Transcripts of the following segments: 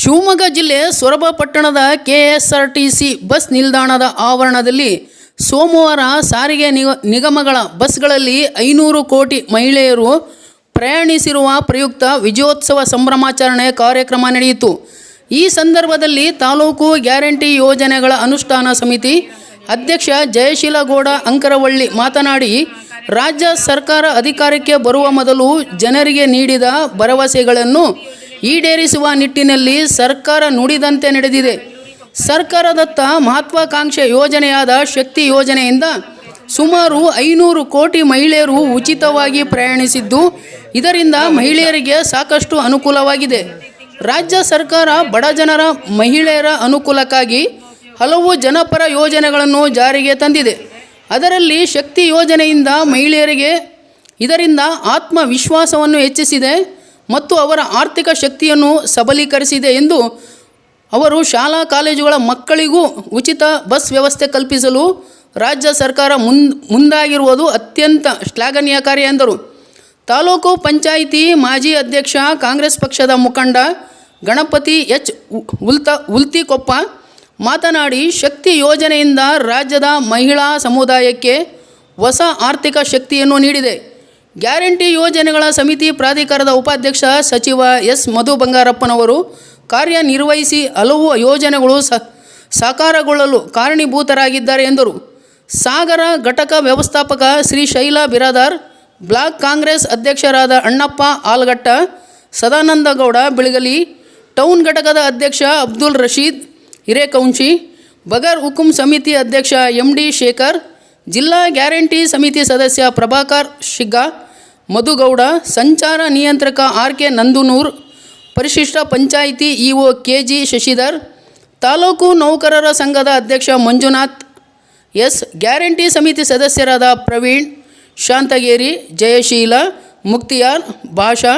ಶಿವಮೊಗ್ಗ ಜಿಲ್ಲೆ ಸೊರಬ ಪಟ್ಟಣದ KSRTC bus ನಿಲ್ದಾಣದ ಆವರಣದಲ್ಲಿ ಸೋಮವಾರ ಸಾರಿಗೆ ನಿಗ, ನಿಗಮಗಳ ಬಸ್ಗಳಲ್ಲಿ ಐನೂರು ಕೋಟಿ ಮಹಿಳೆಯರು ಪ್ರಯಾಣಿಸಿರುವ ಪ್ರಯುಕ್ತ ವಿಜಯೋತ್ಸವ ಸಂಭ್ರಮಾಚರಣೆ ಕಾರ್ಯಕ್ರಮ ನಡೆಯಿತು. ಈ ಸಂದರ್ಭದಲ್ಲಿ ತಾಲೂಕು ಗ್ಯಾರಂಟಿ ಯೋಜನೆಗಳ ಅನುಷ್ಠಾನ ಸಮಿತಿ ಅಧ್ಯಕ್ಷ ಜಯಶೀಲಗೌಡ ಅಂಕರವಳ್ಳಿ ಮಾತನಾಡಿ, ರಾಜ್ಯ ಸರ್ಕಾರ ಅಧಿಕಾರಕ್ಕೆ ಬರುವ ಮೊದಲು ಜನರಿಗೆ ನೀಡಿದ ಭರವಸೆಗಳನ್ನು ಈಡೇರಿಸುವ ನಿಟ್ಟಿನಲ್ಲಿ ಸರ್ಕಾರ ನುಡಿದಂತೆ ನಡೆದಿದೆ. ಸರ್ಕಾರದತ್ತ ಮಹತ್ವಾಕಾಂಕ್ಷೆ ಯೋಜನೆಯಾದ ಶಕ್ತಿ ಯೋಜನೆಯಿಂದ ಸುಮಾರು ಐನೂರು ಕೋಟಿ ಮಹಿಳೆಯರು ಉಚಿತವಾಗಿ ಪ್ರಯಾಣಿಸಿದ್ದು, ಇದರಿಂದ ಮಹಿಳೆಯರಿಗೆ ಸಾಕಷ್ಟು ಅನುಕೂಲವಾಗಿದೆ. ರಾಜ್ಯ ಸರ್ಕಾರ ಬಡ ಜನರ, ಮಹಿಳೆಯರ ಅನುಕೂಲಕ್ಕಾಗಿ ಹಲವು ಜನಪರ ಯೋಜನೆಗಳನ್ನು ಜಾರಿಗೆ ತಂದಿದೆ. ಅದರಲ್ಲಿ ಶಕ್ತಿ ಯೋಜನೆಯಿಂದ ಮಹಿಳೆಯರಿಗೆ ಇದರಿಂದ ಆತ್ಮವಿಶ್ವಾಸವನ್ನು ಹೆಚ್ಚಿಸಿದೆ. ಮತ್ತು ಅವರ ಆರ್ಥಿಕ ಶಕ್ತಿಯನ್ನು ಸಬಲೀಕರಿಸಿದೆ ಎಂದು ಅವರು ಶಾಲಾ ಕಾಲೇಜುಗಳ ಮಕ್ಕಳಿಗೂ ಉಚಿತ ಬಸ್ ವ್ಯವಸ್ಥೆ ಕಲ್ಪಿಸಲು ರಾಜ್ಯ ಸರ್ಕಾರ ಮುಂದ್ ಮುಂದಾಗಿರುವುದು ಅತ್ಯಂತ ಶ್ಲಾಘನೀಯಕಾರಿ ಎಂದರು. ತಾಲೂಕು ಪಂಚಾಯಿತಿ ಮಾಜಿ ಅಧ್ಯಕ್ಷ, ಕಾಂಗ್ರೆಸ್ ಪಕ್ಷದ ಮುಖಂಡ ಗಣಪತಿ ಎಚ್ ಉಲ್ತ, ಉಲ್ತಿಕೊಪ್ಪ ಮಾತನಾಡಿ, ಶಕ್ತಿ ಯೋಜನೆಯಿಂದ ರಾಜ್ಯದ ಮಹಿಳಾ ಸಮುದಾಯಕ್ಕೆ ಹೊಸ ಆರ್ಥಿಕ ಶಕ್ತಿಯನ್ನು ನೀಡಿದೆ. ಗ್ಯಾರಂಟಿ ಯೋಜನೆಗಳ ಸಮಿತಿ ಪ್ರಾಧಿಕಾರದ ಉಪಾಧ್ಯಕ್ಷ ಸಚಿವ ಎಸ್ ಮಧು ಬಂಗಾರಪ್ಪನವರು ಕಾರ್ಯನಿರ್ವಹಿಸಿ ಹಲವು ಯೋಜನೆಗಳು ಸ, ಸಾಕಾರಗೊಳ್ಳಲು ಕಾರಣೀಭೂತರಾಗಿದ್ದಾರೆ ಎಂದರು. ಸಾಗರ ಘಟಕ ವ್ಯವಸ್ಥಾಪಕ ಶ್ರೀ ಶೈಲಾ ಬಿರಾದಾರ್, ಬ್ಲಾಕ್ ಕಾಂಗ್ರೆಸ್ ಅಧ್ಯಕ್ಷರಾದ ಅಣ್ಣಪ್ಪ ಆಲ್ಗಟ್ಟ ಸದಾನಂದಗೌಡ ಬಿಳಗಲಿ, ಟೌನ್ ಘಟಕದ ಅಧ್ಯಕ್ಷ ಅಬ್ದುಲ್ ರಶೀದ್ ಹಿರೇಕೌಂಚಿ, ಬಗರ್ ಹುಕುಂ ಸಮಿತಿ ಅಧ್ಯಕ್ಷ ಎಂ ಡಿ ಶೇಖರ್ ಜಿಲ್ಲಾ ಗ್ಯಾರಂಟಿ ಸಮಿತಿ ಸದಸ್ಯ ಪ್ರಭಾಕರ್ ಶಿಗ್ಗ, ಮಧುಗೌಡ, ಸಂಚಾರ ನಿಯಂತ್ರಕ ಆರ್ ಕೆ ನಂದುನೂರ್, ಪರಿಶಿಷ್ಟ panchayat EO K G Shashidhar, taluk ನೌಕರರ ಸಂಘದ ಅಧ್ಯಕ್ಷ ಮಂಜುನಾಥ್, ಎಸ್ ಗ್ಯಾರಂಟಿ ಸಮಿತಿ ಸದಸ್ಯರಾದ ಪ್ರವೀಣ್, ಶಾಂತಗೇರಿ, ಜಯಶೀಲ, ಮುಕ್ತಿಯಾರ್, ಭಾಷಾ,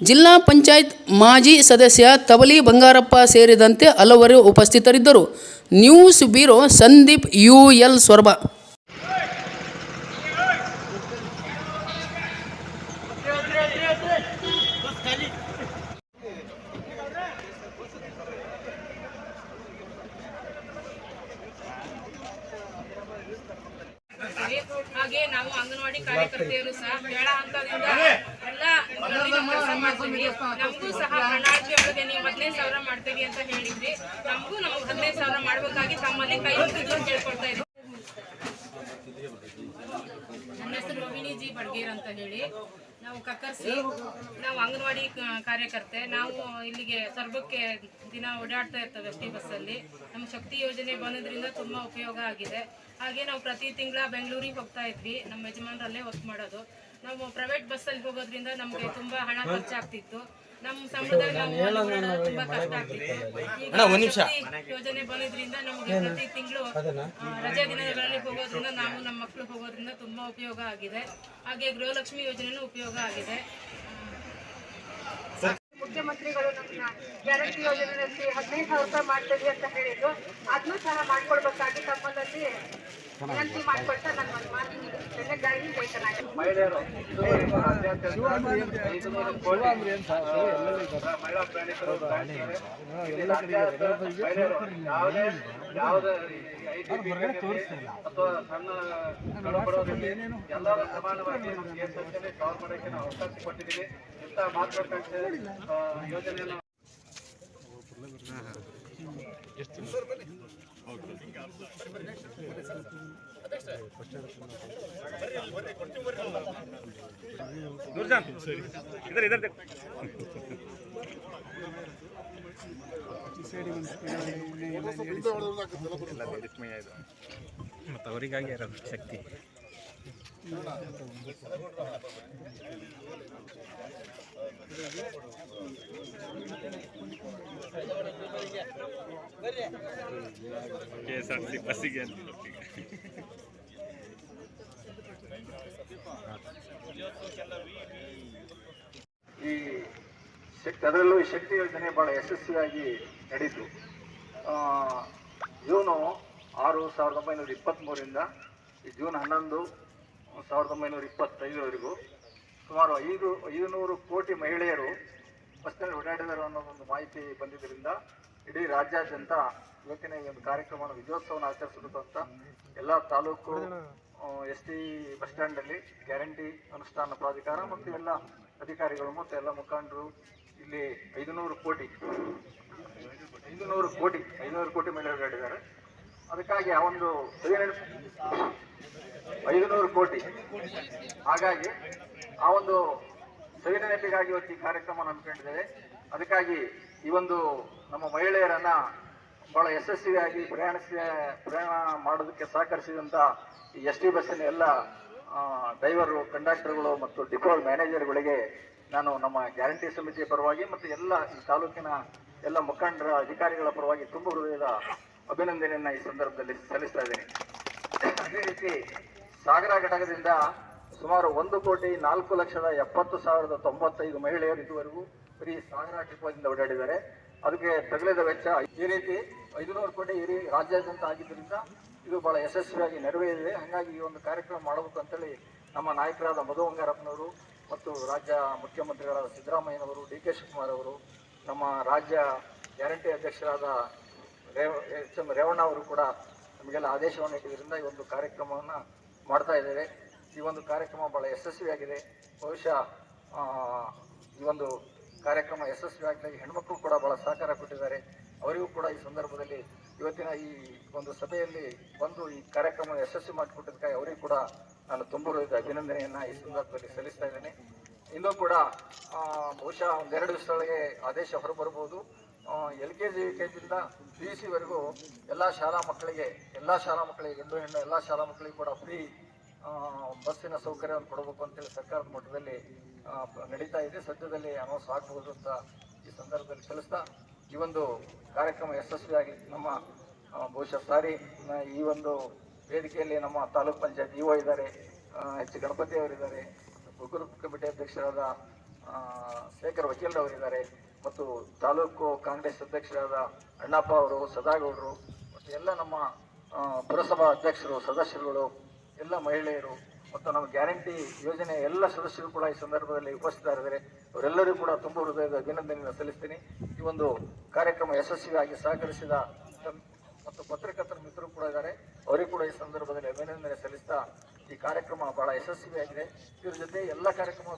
ಜಿಲ್ಲಾ ಪಂಚಾಯತ್ ಮಾಜಿ ಸದಸ್ಯ ತಬಲಿ ಬಂಗಾರಪ್ಪ ಸೇರಿದಂತೆ ಹಲವರು ಉಪಸ್ಥಿತರಿದ್ದರು. News bureau Sandeep U L Soraba ಹಾಗೆ ನಾವು ಅಂಗನವಾಡಿ ಕಾರ್ಯಕರ್ತೆಯರು ಸಹ ಬೇಡ ಹಂತದಿಂದ ನಮಗೂ ಸಹ ಪ್ರಣಾಳಿಕೆ ಒಳಗೆ ನೀವು ಹದಿನೈದು ಸಾವಿರ ಮಾಡ್ತೀವಿ ಅಂತ ಹೇಳಿದ್ರಿ. ನಮಗೂ ನಾವು ಹದಿನೈದು ಸಾವಿರ ಮಾಡಬೇಕಾಗಿ ತಮ್ಮಲ್ಲಿ ಕೈ ಮುಗಿದು ಕೇಳ್ಕೊಳ್ತಾ ಇದ್ದೀವಿ ನನ್ನ ಹೆಸರು ರೋಹಿಣಿ ಜಿ ಬಡ್ಗೇರ್ ಅಂತ ಹೇಳಿ. ನಾವು ಕಕ್ಕರಿಸಿ ನಾವು ಅಂಗನವಾಡಿ ಕಾರ್ಯಕರ್ತೆ, ನಾವು ಇಲ್ಲಿಗೆ ಸರ್ಬಕ್ಕೆ ದಿನ ಓಡಾಡ್ತಾ ಇರ್ತೇವೆ ಎಸ್ ಟಿ ಬಸ್ಸಲ್ಲಿ. ನಮ್ಮ ಶಕ್ತಿ ಯೋಜನೆ ಬಂದಿದ್ರಿಂದ ತುಂಬ ಉಪಯೋಗ ಆಗಿದೆ. ಹಾಗೆ ನಾವು ಪ್ರತಿ ತಿಂಗಳ ಬೆಂಗಳೂರಿಗೆ ಹೋಗ್ತಾ ಇದ್ವಿ. ನಮ್ಮ ಯಜಮಾನರಲ್ಲೇ ವರ್ಕ್ ಮಾಡೋದು. ನಾವು ಪ್ರೈವೇಟ್ ಬಸ್ಸಲ್ಲಿ ಹೋಗೋದ್ರಿಂದ ನಮಗೆ ತುಂಬ ಹಣ ಖರ್ಚಾಗ್ತಿತ್ತು. ನಮ್ಮ ಸಮುದಾಯ ತುಂಬಾ ಕಷ್ಟ ಆಗ್ತಿತ್ತು. ಈಗ ಶಕ್ತಿ ಯೋಜನೆ ಬಂದಿದ್ರಿಂದ ನಮಗೆ ಪ್ರತಿ ತಿಂಗಳು ರಜೆ ದಿನಗಳಲ್ಲಿ ಹೋಗೋದ್ರಿಂದ ನಾವು ನಮ್ಮ ಮಕ್ಕಳು ಹೋಗೋದ್ರಿಂದ ತುಂಬಾ ಉಪಯೋಗ ಆಗಿದೆ. ಹಾಗೆ ಗೃಹಲಕ್ಷ್ಮಿ ಯೋಜನೆನೂ ಉಪಯೋಗ ಆಗಿದೆ. ಮುಖ್ಯಮಂತ್ರಿಗಳು ನಮ್ಮನ್ನ ಗ್ಯಾರಂಟಿ ಯೋಜನೆಯಲ್ಲಿ ಹದಿನೈದು ಸಾವಿರ ರೂಪಾಯಿ ಮಾಡ್ತೀವಿ ಅಂತ ಹೇಳಿದ್ರು. ಅದನ್ನು ಸಹ ಮಾಡ್ಕೊಳ್ಬೇಕಾಗಿ ತಮ್ಮಲ್ಲಿ ವಿನಂತಿ ಮಾಡ್ಕೊಳ್ತಾ ನನ್ನ ಒಂದು ಮಹಿಳೆಯರು ಮಹಿಳಾ ಪ್ರಯಾಣಿಕರು ಯಾವುದೇ ಯಾವುದೇ ಅಥವಾ ಸಣ್ಣ ಎಲ್ಲರೂ ಸಮಾನವಾಗಿ ಕೆಎಸ್ಎಸ್ಸಿಯಲ್ಲಿ ಕವರ್ ಮಾಡೋಕ್ಕೆ ನಾವು ಅವಕಾಶ ಕೊಟ್ಟಿದ್ದೀವಿ. ಇಂಥ ಮಹತ್ವಾಕಾಂಕ್ಷೆ ಯೋಜನೆಯನ್ನು ಮತ್ತು ಅವರಿಗಾಗಿ ಇರೋದು ಶಕ್ತಿ? ಬಸ್ಸಿಗೆ ಅಂತ. ಈ ಶಕ್ತಿ, ಅದರಲ್ಲೂ ಈ ಶಕ್ತಿ ಯೋಜನೆ ಬಹಳ ಯಶಸ್ವಿಯಾಗಿ ನಡೀತು ಜೂನು ಆರು ಸಾವಿರದ ಒಂಬೈನೂರ ಇಪ್ಪತ್ತ್ಮೂರಿಂದ ಈ ಜೂನ್ ಹನ್ನೊಂದು, ಸಾವಿರದ ಒಂಬೈನೂರ ಇಪ್ಪತ್ತೈದರವರೆಗೂ ಸುಮಾರು ಐದು, ಐದುನೂರು ಕೋಟಿ ಮಹಿಳೆಯರು ಬಸ್ನಲ್ಲಿ ಓಡಾಡಿದರು ಒಂದು ಮಾಹಿತಿ ಬಂದಿದ್ದರಿಂದ ಇಡೀ ರಾಜ್ಯಾದ್ಯಂತ ಇವತ್ತಿನ ಈ ಒಂದು ಕಾರ್ಯಕ್ರಮವನ್ನು ವಿಜಯೋತ್ಸವನ ಅಂತ ಎಲ್ಲ ತಾಲೂಕು ಎಸ್ ಟಿ ಬಸ್ ಸ್ಟ್ಯಾಂಡಲ್ಲಿ ಗ್ಯಾರಂಟಿ ಅನುಷ್ಠಾನ ಪ್ರಾಧಿಕಾರ ಮತ್ತು ಎಲ್ಲ ಅಧಿಕಾರಿಗಳು ಮತ್ತು ಎಲ್ಲ ಮುಖಂಡರು ಇಲ್ಲಿ ಐದುನೂರು ಕೋಟಿ ಐದುನೂರು ಕೋಟಿ ಐನೂರು ಕೋಟಿ ಮೇಲೆ ಓಡಾಡಿದ್ದಾರೆ. ಅದಕ್ಕಾಗಿ ಆ ಒಂದು ಐದುನೂರು ಕೋಟಿ. ಹಾಗಾಗಿ ಆ ಒಂದು ಸವಿನೆನಪಿಗಾಗಿ ಇವತ್ತು ಈ ಕಾರ್ಯಕ್ರಮ ಹಮ್ಮಿಕೊಂಡಿದ್ದೇವೆ. ಅದಕ್ಕಾಗಿ ಈ ಒಂದು ನಮ್ಮ ಮಹಿಳೆಯರನ್ನ ಬಹಳ ಯಶಸ್ವಿಯಾಗಿ ಪ್ರಯಾಣಿಸಿ ಪ್ರಯಾಣ ಮಾಡೋದಕ್ಕೆ ಸಹಕರಿಸಿದಂಥ ಈ ಎಸ್ ಟಿ ಬಸ್ಸಿನ ಎಲ್ಲ ಡ್ರೈವರು ಕಂಡಕ್ಟರ್ಗಳು ಮತ್ತು ಡಿಪೋ ಮ್ಯಾನೇಜರ್ಗಳಿಗೆ ನಾನು ನಮ್ಮ ಗ್ಯಾರಂಟಿ ಸಮಿತಿಯ ಪರವಾಗಿ ಮತ್ತು ಎಲ್ಲ ಈ ತಾಲೂಕಿನ ಎಲ್ಲ ಮುಖಂಡರ, ಅಧಿಕಾರಿಗಳ ಪರವಾಗಿ ತುಂಬ ಹೃದಯದ ಅಭಿನಂದನೆಯನ್ನು ಈ ಸಂದರ್ಭದಲ್ಲಿ ಸಲ್ಲಿಸ್ತಾ ಇದ್ದೀನಿ. ಅದೇ ರೀತಿ ಸಾಗರ ಘಟಕದಿಂದ ಸುಮಾರು ಒಂದು ಕೋಟಿ ನಾಲ್ಕು ಲಕ್ಷದ ಎಪ್ಪತ್ತು ಸಾವಿರದ ತೊಂಬತ್ತೈದು ಮಹಿಳೆಯರು ಇದುವರೆಗೂ ಬರೀ ಸಾಗರ ಡಿಪೋದಿಂದ ಓಡಾಡಿದ್ದಾರೆ. ಅದಕ್ಕೆ ತಗಲಿದ ವೆಚ್ಚ ಈ ರೀತಿ ಐದುನೂರು ಕೋಟಿ ಇಡೀ ರಾಜ್ಯಾದ್ಯಂತ ಆಗಿದ್ದರಿಂದ ಇದು ಬಹಳ ಯಶಸ್ವಿಯಾಗಿ ನೆರವೇರಿದೆ. ಹಾಗಾಗಿ ಈ ಒಂದು ಕಾರ್ಯಕ್ರಮ ಮಾಡಬೇಕು ಅಂತೇಳಿ ನಮ್ಮ ನಾಯಕರಾದ ಮಧು ಬಂಗಾರಪ್ಪನವರು ಮತ್ತು ರಾಜ್ಯ ಮುಖ್ಯಮಂತ್ರಿಗಳಾದ ಸಿದ್ದರಾಮಯ್ಯನವರು, ಡಿ ಕೆ ಶಿವಕುಮಾರ್ ಅವರು, ನಮ್ಮ ರಾಜ್ಯ ಗ್ಯಾರಂಟಿ ಅಧ್ಯಕ್ಷರಾದ ರೇವ, ಎಚ್ ಎಂ ರೇವಣ್ಣ ಅವರು ಕೂಡ ನಮಗೆಲ್ಲ ಆದೇಶವನ್ನು ಇಟ್ಟಿದ್ದರಿಂದ ಈ ಒಂದು ಕಾರ್ಯಕ್ರಮವನ್ನು ಮಾಡ್ತಾ ಇದ್ದೇವೆ. ಈ ಒಂದು ಕಾರ್ಯಕ್ರಮ ಬಹಳ ಯಶಸ್ವಿಯಾಗಿದೆ. ಬಹುಶಃ ಈ ಒಂದು ಕಾರ್ಯಕ್ರಮ ಯಶಸ್ವಿಯಾಗಿದೆ ಹೆಣ್ಮಕ್ಳು ಕೂಡ ಬಹಳ ಸಹಕಾರ ಕೊಟ್ಟಿದ್ದಾರೆ. ಅವರಿಗೂ ಕೂಡ ಈ ಸಂದರ್ಭದಲ್ಲಿ ಇವತ್ತಿನ ಈ ಒಂದು ಸಭೆಯಲ್ಲಿ ಬಂದು ಈ ಕಾರ್ಯಕ್ರಮ ಯಶಸ್ವಿ ಮಾಡಿಕೊಟ್ಟಿದ್ದಕ್ಕಾಗಿ ಅವರಿಗೂ ಕೂಡ ನಾನು ತುಂಬ ಅಭಿನಂದನೆಯನ್ನು ಈ ಸಂದರ್ಭದಲ್ಲಿ ಸಲ್ಲಿಸ್ತಾ ಇದ್ದೇನೆ. ಇನ್ನೂ ಕೂಡ ಬಹುಶಃ ಒಂದೆರಡು ದಿವಸದೊಳಗೆ ಆದೇಶ ಹೊರಬರ್ಬೋದು L K G U K ಜಿಯಿಂದ P U ಸಿವರೆಗೂ ಎಲ್ಲ ಶಾಲಾ ಮಕ್ಕಳಿಗೆ, ಎಲ್ಲ ಶಾಲಾ ಮಕ್ಕಳಿಗೆ, ಗಂಡು ಹೆಣ್ಣು, ಎಲ್ಲ ಶಾಲಾ ಮಕ್ಕಳಿಗೆ ಕೂಡ ಫ್ರೀ ಬಸ್ಸಿನ ಸೌಕರ್ಯವನ್ನು ಕೊಡಬೇಕು ಅಂತೇಳಿ ಸರ್ಕಾರದ ಮಟ್ಟದಲ್ಲಿ ನಡೀತಾ ಇದೆ. ಸದ್ಯದಲ್ಲಿ ಅನೌನ್ಸ್ ಆಗ್ಬೋದು ಅಂತ ಈ ಸಂದರ್ಭದಲ್ಲಿ ತಿಳಿಸ್ತಾ ಈ ಒಂದು ಕಾರ್ಯಕ್ರಮ ಯಶಸ್ವಿಯಾಗಿ ನಮ್ಮ ಬಹುಶಃ ಸಾರಿ ಈ ಒಂದು ವೇದಿಕೆಯಲ್ಲಿ ನಮ್ಮ ತಾಲೂಕ್ ಪಂಚಾಯತ್ ಇಒ ಇದ್ದಾರೆ ಎಚ್ ಗಣಪತಿ ಅವರಿದ್ದಾರೆ ಗುರು ಕಮಿಟಿ ಅಧ್ಯಕ್ಷರಾದ ಶೇಖರ್ ವಕೀಲ್ ಅವರಿದ್ದಾರೆ, ಮತ್ತು ತಾಲೂಕು ಕಾಂಗ್ರೆಸ್ ಅಧ್ಯಕ್ಷರಾದ ಅಣ್ಣಪ್ಪ ಅವರು, ಸದಾಗೌಡರು, ಮತ್ತು ಎಲ್ಲ ನಮ್ಮ ಪುರಸಭಾ ಅಧ್ಯಕ್ಷರು, ಸದಸ್ಯರುಗಳು ಎಲ್ಲ ಮಹಿಳೆಯರು ಮತ್ತು ನಮ್ಮ ಗ್ಯಾರಂಟಿ ಯೋಜನೆ ಎಲ್ಲ ಸದಸ್ಯರು ಕೂಡ ಈ ಸಂದರ್ಭದಲ್ಲಿ ಉಪಸ್ಥಿತರಿದ್ದಾರೆ. ಅವರೆಲ್ಲರಿಗೂ ಕೂಡ ತುಂಬ ಹೃದಯದ ಅಭಿನಂದನೆಯನ್ನು ಸಲ್ಲಿಸ್ತೀನಿ. ಈ ಒಂದು ಕಾರ್ಯಕ್ರಮ ಯಶಸ್ವಿಯಾಗಿ ಸಹಕರಿಸಿದ ಮತ್ತು ಪತ್ರಕರ್ತರ ಮಿತ್ರರು ಕೂಡ ಇದ್ದಾರೆ. ಅವರಿಗೂ ಕೂಡ ಈ ಸಂದರ್ಭದಲ್ಲಿ ಅಭಿನಂದನೆ ಸಲ್ಲಿಸ್ತಾ ಈ ಕಾರ್ಯಕ್ರಮ ಬಹಳ ಯಶಸ್ವಿಯಾಗಿದೆ. ಇದರ ಜೊತೆ ಎಲ್ಲ ಕಾರ್ಯಕ್ರಮ